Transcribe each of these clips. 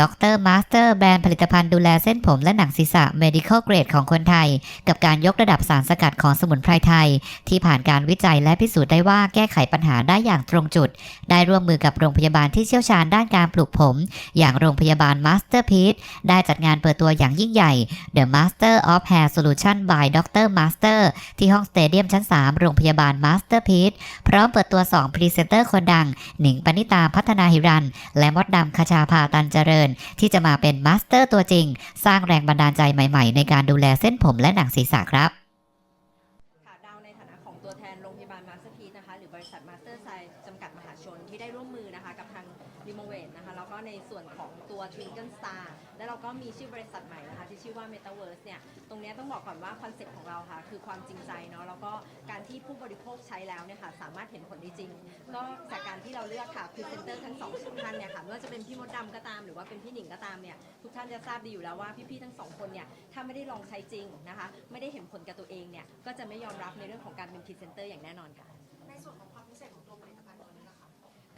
ดรมาสเตอร์แบรนด์ผลิตภัณฑ์ดูแลเส้นผมและหนังศีรษะ medical grade ของคนไทย กับการยกระดับสารสกัดของสมุนไพรไทย ที่ผ่านการวิจัยและพิสูจน์ได้ว่าแก้ไขปัญหาได้อย่างตรงจุด ได้ร่วมมือกับโรงพยาบาลที่เชี่ยวชาญด้านการปลูกผม อย่างโรงพยาบาล Masterpiece ได้จัดงานเปิดตัวอย่างยิ่งใหญ่ The Master of Hair Solution by Dr. Master ที่ห้องสเตเดียมชั้น 3 โรงพยาบาล Masterpiece พร้อมเปิดตัว2พรีเซนเตอร์คนดังหนิงปณิตาพัฒนาหิรัน และมดดำคชาภาตันเจริญที่จะมาเป็นมาสเตอร์ตัวจริง สร้างแรงบันดาลใจใหม่ๆ ในการดูแลเส้นผมและหนังศีรษะครับ หรือบริษัทมาสเตอร์ไซจำกัดมหาชนที่ได้ร่วมมือนะคะกับทางรีโมเวทนะคะแล้วก็ในส่วนของตัว Twinkle Star แล้วเราก็มีชื่อบริษัทใหม่นะคะที่ชื่อว่า Metaverse เนี่ยตรงนี้ต้องบอกก่อนว่าคอนเซ็ปต์ของเราค่ะคือความจริงใจเนาะแล้วก็การที่ผู้บริโภคใช้แล้วเนี่ยค่ะสามารถเห็นผลได้จริง ก็จากการที่เราเลือกค่ะพรีเซนเตอร์ทั้งสองท่านเนี่ยค่ะไม่ว่าจะเป็นพี่มดดำก็ตาม หรือว่าเป็นพี่หนิงก็ตามเนี่ยทุกท่านจะทราบดีอยู่แล้วว่าพี่ๆทั้งสองคนเนี่ยถ้าไม่ได้ลองใช้จริงนะคะไม่ได้เห็นผลกับตัวเองเนี่ยก็จะไม่ยอมรับในเรื่องของการเป็นพรีเซนเตอร์อย่างแน่นอนค่ะ ส่วนของความพิเศษของตัวผลิตภัณฑ์ตัวนี้นะคะ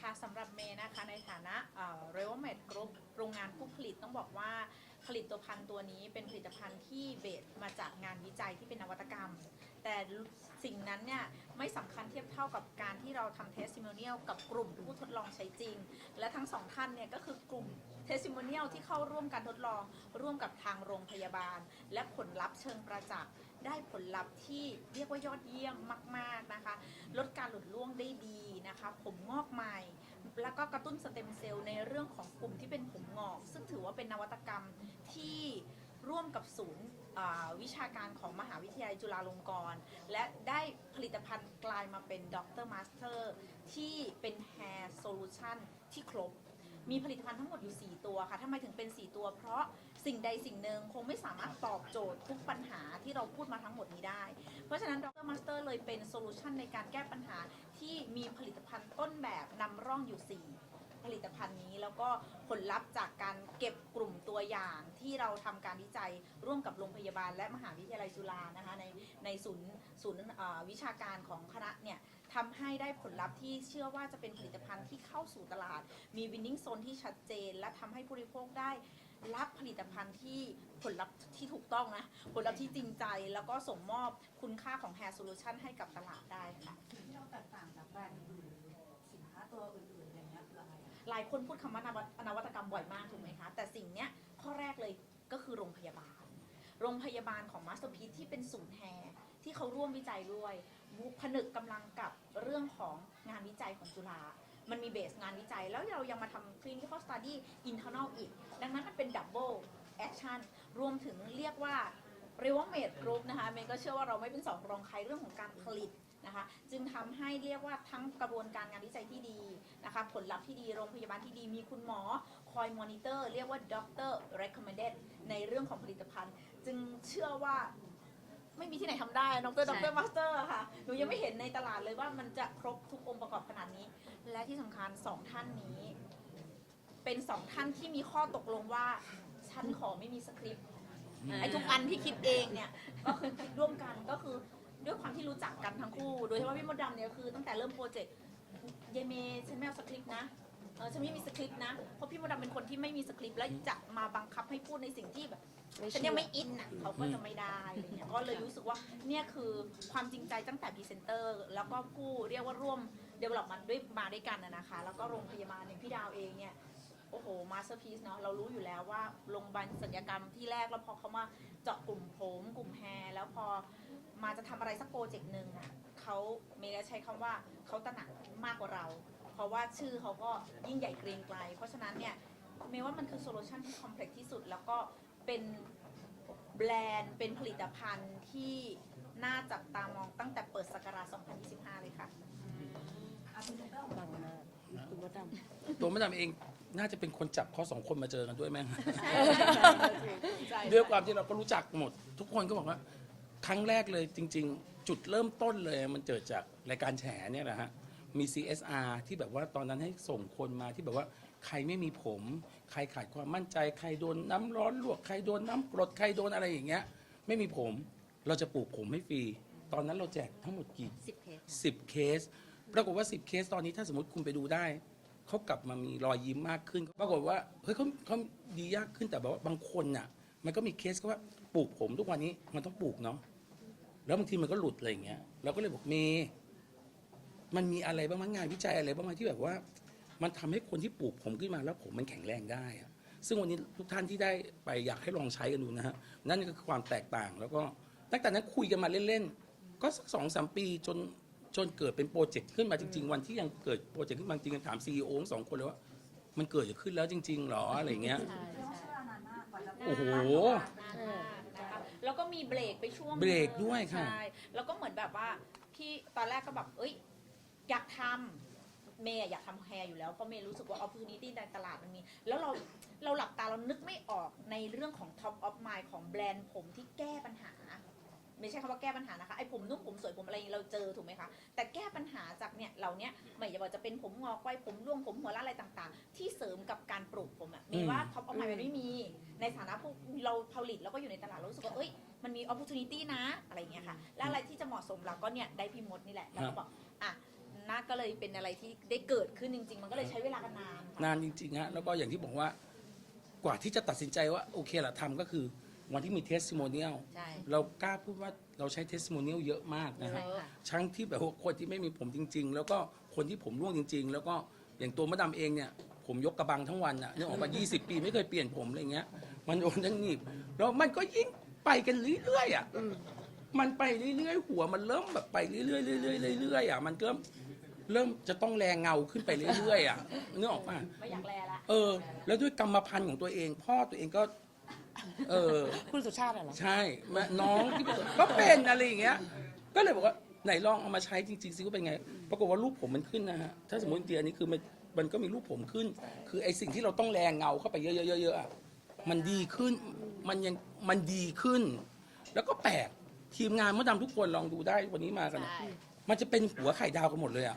ค่ะสำหรับเมย์นะคะในฐานะเรเวลเมดกรุ๊ปโรงงานผู้ผลิตต้องบอกว่าผลิตภัณฑ์ตัวนี้เป็นผลิตภัณฑ์ที่เบสมาจากงานวิจัยที่เป็นนวัตกรรม แต่สิ่งนั้นเนี่ยไม่สำคัญเทียบเท่ากับการที่เราทำเทส i ิ o เนียลกับกลุ่มผู้ทดลองใช้จริง และทั้งสองท่านเนี่ยก็คือกลุ่มเทส i ิ o เนียลที่เข้าร่วมการทดลอง ร่วมกับทางโรงพยาบาล และผลลัพธ์เชิงประจักษ์ได้ผลลัพธ์ที่เรียกว่ายอดเยี่ยมมาก ๆนะคะ ลดการหลุดร่วงได้ดีนะคะ ผมงอกใหม่ แล้วก็กระตุ้นสเต็มเซลล์ในเรื่องของกลุ่มที่เป็นผมงอก ซึ่งถือว่าเป็นนวัตกรรมที่ร่วมกับศูนย์ วิชาการของมหาวิทยาลัยจุฬาลงกรณ์ และได้ผลิตภัณฑ์กลายมาเป็นด็อกเตอร์มาสเตอร์ที่เป็น Hair Solution ที่ครบ มีผลิตภัณฑ์ทั้งหมดอยู่ 4 ตัวค่ะทำไมถึงเป็น 4 ตัว เพราะสิ่งใดสิ่งหนึ่งคงไม่สามารถตอบโจทย์ทุกปัญหาที่เราพูดมาทั้งหมดนี้ได้ เพราะฉะนั้นดรมาสเตอร์เลยเป็นโซลูชันในการแก้ปัญหาที่มีผลิตภัณฑ์ต้นแบบนำร่องอยู่ 4 ผลิตภัณฑ์นี้ แล้วก็ผลลัพธ์จากการเก็บกลุ่มตัวอย่างที่เราทำการวิจัยร่วมกับโรงพยาบาล และมหาวิทยาลัยจุฬานะคะในในศูนย์ศูนย์เอ่อวิชาการของคณะเนี่ยทำให้ได้ผลลัพธ์ที่เชื่อว่าจะเป็นผลิตภัณฑ์ที่เข้าสู่ตลาด มีวินนิ่งโซนที่ชัดเจน และทำให้ผู้บริโภคได้รับผลิตภัณฑ์ที่ผลลัพธ์ที่ถูกต้องนะ ผลลัพธ์ที่จริงใจแล้วก็ส่งมอบคุณค่าของ Hair Solution ให้กับตลาดได้ค่ะที่เราแตกต่างจากแบรนด์อื่นสินค้าตัวอื่นๆอะไรเงี้ยคืออะไรอะ หลายคนพูดคำว่านวัตนวัตกรรมบ่อยมากถูกไหมคะ แต่สิ่งเนี้ยข้อแรกเลยก็คือโรงพยาบาล โรงพยาบาลของ Masterpiece ที่เป็นศูนย์แฮร์ที่เขาร่วมวิจัยด้วยผนึกกำลังกับเรื่องของงานวิจัยของจุฬามันมีเบสงานวิจัย แล้วเรายังมาทำ clinical study internal อีก ดังนั้นมันเป็น double action รวมถึงเรียกว่าเรียกว่าเมดกรุ๊ปนะคะเมย์ก็เชื่อว่าเราไม่เป็นสองรองใครเรื่องของการผลิต นะคะ จึงทำให้เรียกว่าทั้งกระบวนการงานวิจัยที่ดีนะคะ ผลลัพธ์ที่ดีโรงพยาบาลที่ดีมีคุณหมอคอยมอนิเตอร์เรียกว่า doctor recommended ในเรื่องของผลิตภัณฑ์ จึงเชื่อว่าไม่มีที่ไหนทำได้ดรดรมาสเตอร์ค่ะ หนูยังไม่เห็นในตลาดเลยว่ามันจะครบทุกองค์ประกอบขนาดนี้ และที่สำคัญสองท่านนี้ เป็นสองท่านที่มีข้อตกลงว่า ฉันขอไม่มีสคริปต์ไอ้ทุกอันที่คิดเองเนี่ย ก็คือคิดร่วมกันก็คือ ด้วยความที่รู้จักกันทั้งคู่ โดยเฉพาะพี่มดดำเนี่ยคือตั้งแต่เริ่มโปรเจกต์เยเมฉันไม่เอาสคริปต์นะเออฉันไม่มีสคริปต์นะเพราะพี่มดดำเป็นคนที่ไม่มีสคริปต์และจะมาบังคับให้พูดในสิ่งที่แบบฉันยังไม่อินอะเขาก็จะไม่ได้อะไรเงี้ยก็เลยรู้สึกว่าเนี่ยคือความจริงใจตั้งแต่พรีเซนเตอร์แล้วก็ผู้เรียกว่าร่วมเดเวล็อปมันด้วยมาด้วยกันนะนะคะ แล้วก็โรงพยาบาลอย่างพี่ดาวเองเนี่ย โอ้โหมาสเตอร์พีซเนาะเรารู้อยู่แล้วว่าโรงพยาบาลศัลยกรรมที่แรกแล้วพอเขามาเจาะกลุ่มผมกลุ่มแฮร์แล้วพอมาจะทำอะไรสักโปรเจกต์หนึ่งอะเขาเมย์ใช้คำว่าเขาตระหนักมากกว่าเรา เพราะว่าชื่อเขาก็ยิ่งใหญ่เกรียงไกล เพราะฉะนั้นเนี่ยเมย์ว่ามันคือโซลูชันที่คอมเพล็กซ์ที่สุด แล้วก็เป็นแบรนด์เป็นผลิตภัณฑ์ที่น่าจับตามองตั้งแต่เปิดสกราช2025 เลยค่ะอะพรีเซนเตอร์ของเราตัวมะดามเอง น่าจะเป็นคนจับเขาสองคนมาเจอกันด้วยไหมฮะด้วยความที่เราก็รู้จักหมด ทุกคนก็บอกว่า ครั้งแรกเลยจริง ๆ จุดเริ่มต้นเลยมันเกิดจากรายการแฉเนี่ยแหละฮะมี CSR ที่แบบว่าตอนนั้นให้ส่งคนมาที่แบบว่าใครไม่มีผม ใครขาดความมั่นใจ ใครโดนน้ำร้อนลวก ใครโดนน้ำกรด ใครโดนอะไรอย่างเงี้ย ไม่มีผม เราจะปลูกผมให้ฟรี ตอนนั้นเราแจกทั้งหมดกี่10เคส10เคส ปรากฏว่า 10 เคสตอนนี้ถ้าสมมติคุณไปดูได้ เขากลับมามีรอยยิ้มมากขึ้นปรากฏว่าเฮ้ยเขาเขาดียากขึ้นแต่แบบว่าบางคนน่ะ มันก็มีเคสก็ว่าปลูกผมทุกวันนี้มันต้องปลูกเนาะแล้วบางทีมันก็หลุดอะไรอย่างเงี้ยเราก็เลยบอกเมย์มันมีอะไรบ้างมั้งงานวิจัยอะไรบ้างไหมที่แบบว่า มันทำให้คนที่ปลูกผมขึ้นมาแล้วผมมันแข็งแรงได้อะซึ่งวันนี้ทุกท่านที่ได้ไปอยากให้ลองใช้กันดูนะฮะนั่นก็คือความแตกต่างแล้วก็ตั้งแต่นั้นคุยกันมาเล่นๆก็สักสองสามปีจน จนเกิดเป็นโปรเจกต์ขึ้นมาจริง ๆ วันที่ยังเกิดโปรเจกต์ขึ้นมาจริงๆถามซีอีโอทั้งสองคนเลยว่า มันเกิดขึ้นแล้วจริง ๆหรออะไรเงี้ยแสดงว่าใช้เวลานานมากกว่าจะโอ้โหนะคะแล้วก็มีเบรกไปช่วงเบรกด้วยค่ะ ใช่แล้วก็เหมือนแบบว่าพี่ตอนแรกก็แบบเอ้ย อยากทำเมย์อะอยากทำแฮร์อยู่แล้วเพราะเมย์รู้สึกว่า opportunity ในตลาดมันมี แล้วเราเราหลับตาเรานึกไม่ออกในเรื่องของ top of mind ของแบรนด์ผมที่แก้ปัญหา ไม่ใช่คำว่าแก้ปัญหานะคะไอ้ผมนุ่มผมสวยผมอะไรอย่างนี้เราเจอถูกไหมคะแต่แก้ปัญหาจากเนี่ยเราเนี้ยไม่ว่าจะเป็นผมงอกไว้ผมร่วงผมหัวล้านอะไรต่างๆ ที่เสริมกับการปลูกผมอะมีว่า top of mind มันไม่มี ในฐานะผู้เราผลิตแล้วก็อยู่ในตลาดเรารู้สึกว่าเอ้ยมันมี opportunity นะอะไรอย่างเงี้ยค่ะและอะไรที่จะเหมาะสมเราก็เนี่ยได้พี่มดนี่แหละแล้วก็บอกอะน่าก็เลยเป็นอะไรที่ได้เกิดขึ้นจริง ๆ มันก็เลยใช้เวลากันนานค่ะ นานจริงๆฮะแล้วก็อย่างที่บอกว่ากว่าที่จะตัดสินใจว่าโอเคละทำก็คือ วันที่มีเทส i ิโมเนียลใช่ เรากล้าพูดว่าเราใช้เทส i ิโมเนียลเยอะมากนะฮะใช่ค่ะ ทั้งที่แบบว่าคนที่ไม่มีผมจริง ๆ แล้วก็คนที่ผมร่วงจริง ๆ แล้วก็อย่างตัวมะดำเองเนี่ย ผมยกกระบังทั้งวันอะนึกออกมา 20 ปีไม่เคยเปลี่ยนผมอะไรเงี้ย มันโดนทั้งหนีบแล้วมันก็ยิ่งไปกันเรื่อยๆอะมันไปเรื่อยๆหัวมันเริ่มแบบไปเรื่อยๆเรื่อยๆเรื่อยๆอะมันก็เริ่มจะต้องแรงเงาขึ้นไปเรื่อยๆอะนึกออกป่ะ ไม่อยากแลละ เออแล้วด้วยกรรมพันธุ์ของตัวเอง พ่อตัวเองก็ เออ คุณสุชาติอะเหรอใช่แม่น้องที่ก็เป็นอะไรอย่างเงี้ย ก็เลยบอกว่าไหนลองเอามาใช้จริงๆซิว่าเป็นไง ปรากฏว่ารูปผมมันขึ้นนะฮะ ถ้าสมมติจริงๆอันนี้คือมันมันก็มีรูปผมขึ้น คือไอสิ่งที่เราต้องแรงเงาเข้าไปเยอะๆๆๆอะมันดีขึ้น มันยังมันดีขึ้น แล้วก็แปลกทีมงานมดดำทุกคนลองดูได้วันนี้มากันอะใช่ มันจะเป็นหัวไข่ดาวกันหมดเลยอะ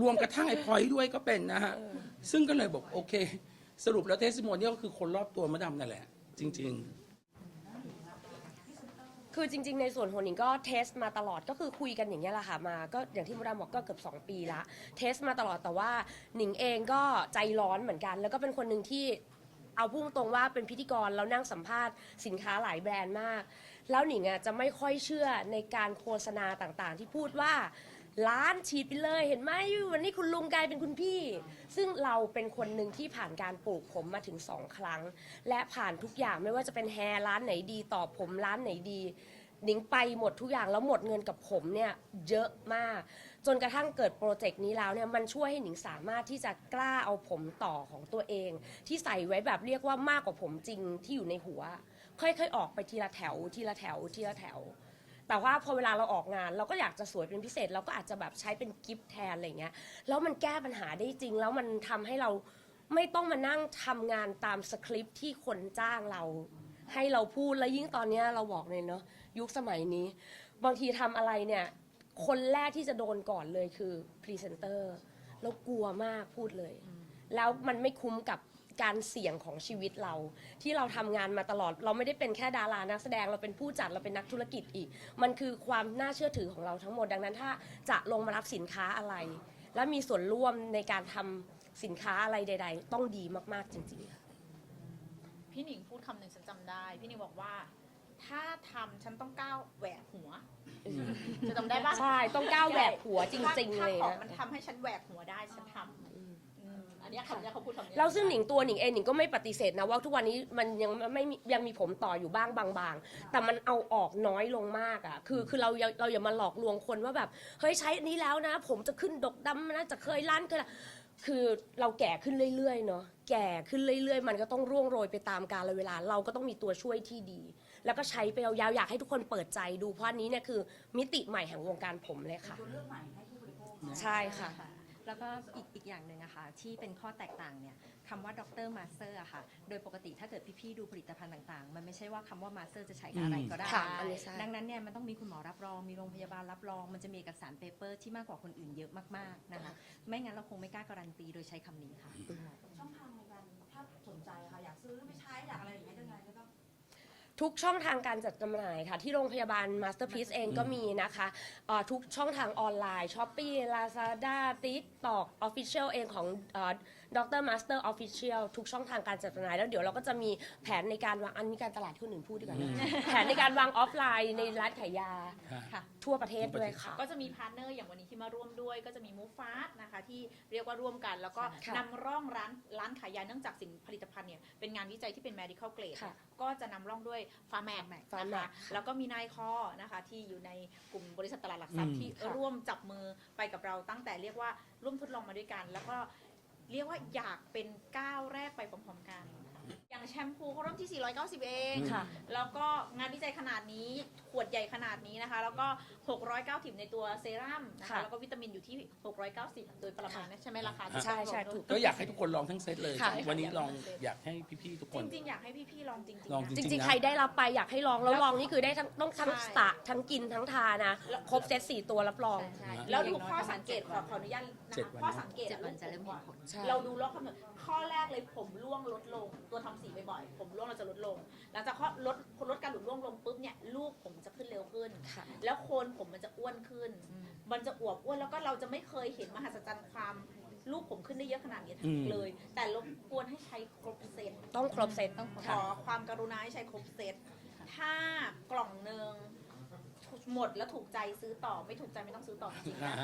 รวมกระทั่งไอ้พลอยด้วยก็เป็นนะฮะ ซึ่งก็เลยบอกโอเค สรุปแล้วเทสติโมเนียลก็คือคนรอบตัวมดดำนั่นแหละ จริงๆคือจริง ๆ ในส่วนของหนิงก็เทสมาตลอดก็คือคุยกันอย่างนี้ยแหละค่ะมาก็อย่างที่มดดำบอกก็เกือบ2 ปีละเทสมาตลอดแต่ว่าหนิงเองก็ใจร้อนเหมือนกัน แล้วก็เป็นคนหนึ่งที่เอาพุ่งตรงว่าเป็นพิธีกรแล้วนั่งสัมภาษณ์สินค้าหลายแบรนด์มาก แล้วหนิงอะจะไม่ค่อยเชื่อในการโฆษณาต่างๆ ที่พูดว่า ร้านฉีดไปเลยเห็นไหมวันนี้คุณลุงกลายเป็นคุณพี่ ซึ่งเราเป็นคนหนึ่งที่ผ่านการปลูกผมมาถึงสองครั้ง และผ่านทุกอย่างไม่ว่าจะเป็นแฮร์ร้านไหนดีต่อผมร้านไหนดีหนิงไปหมดทุกอย่างแล้วหมดเงินกับผมเนี่ยเยอะมาก จนกระทั่งเกิดโปรเจกต์นี้แล้วเนี่ยมันช่วยให้หนิงสามารถที่จะกล้าเอาผมต่อของตัวเอง ที่ใส่ไว้แบบเรียกว่ามากกว่าผมจริงที่อยู่ในหัว ค่อยๆ ออกไปทีละแถวทีละแถวทีละแถว แต่ว่าพอเวลาเราออกงาน เราก็อยากจะสวยเป็นพิเศษ เราก็อาจจะแบบใช้เป็นกิฟต์แทนอะไรเงี้ยแล้วมันแก้ปัญหาได้จริง แล้วมันทำให้เราไม่ต้องมานั่งทำงานตามสคริปต์ที่คนจ้างเรา ให้เราพูดแล้วยิ่งตอนเนี้ยเราบอกเลยเนาะยุคสมัยนี้ บางทีทำอะไรเนี่ย คนแรกที่จะโดนก่อนเลยคือพรีเซนเตอร์แล้วกลัวมากพูดเลย แล้วมันไม่คุ้มกับ การเสี่ยงของชีวิตเรา ที่เราทำงานมาตลอด เราไม่ได้เป็นแค่ดารานักแสดงเราเป็นผู้จัดเราเป็นนักธุรกิจอีก มันคือความน่าเชื่อถือของเราทั้งหมดดังนั้นถ้าจะลงมารับสินค้าอะไร และมีส่วนร่วมในการทำสินค้าอะไรใด ๆ ต้องดีมากๆจริงๆพี่หนิงพูดคำหนึ่งฉันจำได้ พี่หนิงบอกว่า ถ้าทำฉันต้องก้าวแหวกหัวจะจำได้ปะใช่ต้องก้าวแหวกหัวจริงๆถ้าเลยถ้าของนะมันทำให้ฉันแหวกหัวได้ฉันทำ อืมอั นเนี้ยคำเนี้ยเขาพูดคำเนี้ยแล้วซึ่งหนิงตัวหนิงเองหนิงก็ไม่ปฏิเสธนะว่าทุกวันนี้มันยังไม่มียังมีผมต่ออยู่บ้างบางๆ แต่มันเอาออกน้อยลงมากอะคือคือเราอย่าเราอย่ามาหลอกลวงคนว่าแบบเฮ้ยใช้อันนี้แล้วนะ ผมจะขึ้นดกดำนะจะเคยล้านเคยละคือเราแก่ขึ้นเรื่อยๆเนาะแก่ขึ้นเรื่อยๆ มันก็ต้องร่วงโรยไปตามกาลเวลา เราก็ต้องมีตัวช่วยที่ดี แล้วก็ใช้ไปยาวๆอยากให้ทุกคนเปิดใจดูเพราะอันนี้เนี่ยคือมิติใหม่แห่งวงการผมเลยค่ะ ตัวเลือกใหม่ให้ผู้บริโภคเนาะใช่ค่ะ แล้วก็อีกอีกอย่างหนึ่งอะค่ะที่เป็นข้อแตกต่างเนี่ยคำว่าด็อกเตอร์มาสเตอร์อะค่ะโดยปกติถ้าเกิดพี่ๆดูผลิตภัณฑ์ต่างๆ มันไม่ใช่ว่าคำว่ามาสเตอร์จะใช้กับอะไรก็ได้ ค่ะอันนี้ใช่ ดังนั้นเนี่ยมันต้องมีคุณหมอรับรองมีโรงพยาบาลรับรอง มันจะมีเอกสารเปเปอร์ที่มากกว่าคนอื่นเยอะมากๆนะคะไม่งั้นเราคงไม่กล้าการันตีโดยใช้คำนี้ค่ะช่อง ทุกช่องทางการจัดจำหน่ายค่ะ ที่โรงพยาบาล Masterpiece เองก็มีนะคะเอ่อทุกช่องทางออนไลน์ Shopee Lazada TikTok Official เองของ ดร Master Official ทุกช่องทางการจัดจำหน่ายแล้วเดี๋ยวเราก็จะมีแผนในการวางอันนี้การตลาดที่คนอื่นพูดดีกว่านะแผนในการวางออฟไลน์ในร้านขายยาค่ะ ทั่วประเทศด้วยค่ะ ก็จะมีพาร์ทเนอร์อย่างวันนี้ที่มาร่วมด้วย ก็จะมีมูฟฟาสนะคะที่เรียกว่าร่วมกัน แล้วก็ค่ะนำร่องร้านร้านขายยาเนื่องจากสินผลิตภัณฑ์เนี่ยเป็นงานวิจัยที่เป็น medical grade ค่ะ ก็จะนำร่องด้วยฟาร์แมก Pharmac นะคะค่ะแล้วก็มีนายคอนะคะที่อยู่ในกลุ่มบริษัทตลาดหลักทรัพย์อืมที่ร่วมจับมือไปกับเราตั้งแต่เรียกว่าร่วมทดลองมาด้วยกัน แล้วก็ เรียกว่าอยากเป็นก้าวแรกไปพร้อมๆกัน มพูเขาเริ่มที่ 490 เอง ค่ะ แล้วก็งานวิจัยขนาดนี้ ขวดใหญ่ขนาดนี้นะคะ แล้วก็ 690 ในตัวเซรั่มนะคะ ค่ะ แล้วก็วิตามินอยู่ที่ 690 โดยประมาณนะใช่ไหมราคาที่ใช่ใช่ถูก ก็อยากให้ทุกคนลองทั้งเซตเลย ค่ะ วันนี้ลองอยากให้พี่ๆทุกคจน ริงๆ อยากให้พี่ๆลองจริงๆลองนะจจริงๆริงนะๆใครได้รับไปอยากให้ลองแล้วแล้วลองนี่คือได้ทั้งต้องทั้งใช่สตะทั้งกินทั้งทานะ ครบเซตสี่ตัวรับรอง ใช่แล้วดูข้อสังเกตขอขออนุญาตนะเจ็ดคะวัน ข้อสังเกตเจ็ดวันจะเริ่มเห็นผล ใช่ เราดูรอบกำหนดข้อแรกเลยผมร่วงลดลงตัวทำสีบ่อยๆผมร่วงเราจะลดลง หลังจากข้อลดลดการหลุดร่วงลงปุ๊บเนี่ยลูกผมจะขึ้นเร็วขึ้น ค่ะ แล้วโคนผมมันจะอ้วนขึ้น มันจะอวบอ้วนแล้วก็เราจะไม่เคยเห็นมหัศจรรย์ความลูกผมขึ้นได้เยอะขนาดนี้อืม เลย แต่รบกวนให้ใช้ครบเซต ต้องครบเซตขอความกรุณาให้ใช้ครบเซต ถ้ากล่องหนึ่ง หมดแล้วถูกใจซื้อต่อไม่ถูกใจไม่ต้องซื้อต่อจริงๆนะ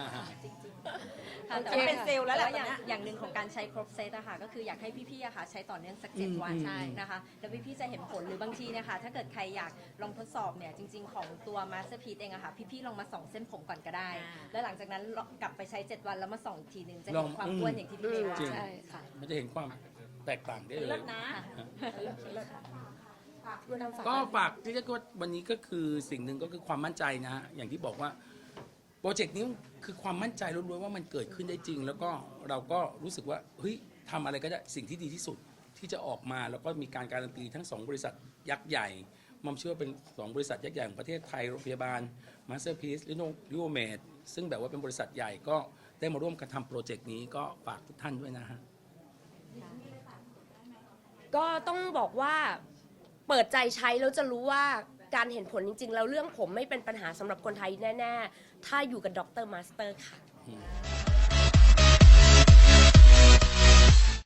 จริงๆค่ะโอเคแต่ว่าเป็นเซลล์แล้วแหละต่าอย่างตอนเนี้ย อย่างหนึ่งของการใช้ครบเซตอะค่ะก็คืออยากให้พี่ๆอะค่ะใช้ต่อเนื่องสักอืเจ็ดมวันอืมใช่นะคะแล้วพี่ๆจะเห็นผลหรือบางทีเนี่ยค่ะถ้าเกิดใครอยากลองทดสอบเนี่ยจริง ๆ ของตัว Masterpiece เองอะค่ะพี่ๆลองมาส่องเส้นผมก่อนก็ได้ อ่า แล้วหลังจากนั้นกลับไปใช้ 7 วันแล้วมาส่องอีกทีหนึ่งจะลเห็องนความอืมอ้วนอย่างที่พี่เมย์ว่าจริง ใช่ค่ะ มันจะเห็นความแตกต่างได้เลเลิย ศนะคุณทำฝา กก็ฝากที่จะก็วันนี้ก็คือสิ่งหนึ่งก็คือความมั่นใจนะฮะอย่างที่บอกว่าโปรเจกต์นี้คือความมั่นใจล้วนๆว่ามันเกิดขึ้นได้จริง แล้วก็เราก็รู้สึกว่าเฮ้ยทำอะไรก็ได้สิ่งที่ดีที่สุดที่จะออกมาแล้วก็มีการการันตีทั้งสองบริษัทยักษ์ใหญ่มัมเชื่อว่าเป็นสองบริษัทยักษ์ใหญ่ของประเทศไทยโรงพยาบาลมาสเตอร์พีซลิโนลิโอเมดซึ่งแบบว่าเป็นบริษัทใหญ่ก็ได้มาร่วมกันทำโปรเจกต์นี้ก็ฝากทุกท่านด้วยนะฮะ ก็ต้องบอกว่า เปิดใจใช้แล้วจะรู้ว่าการเห็นผลจริง ๆ แล้วเรื่องผมไม่เป็นปัญหาสำหรับคนไทยแน่ ๆ ถ้าอยู่กับดรมาสเตอร์ค่ะ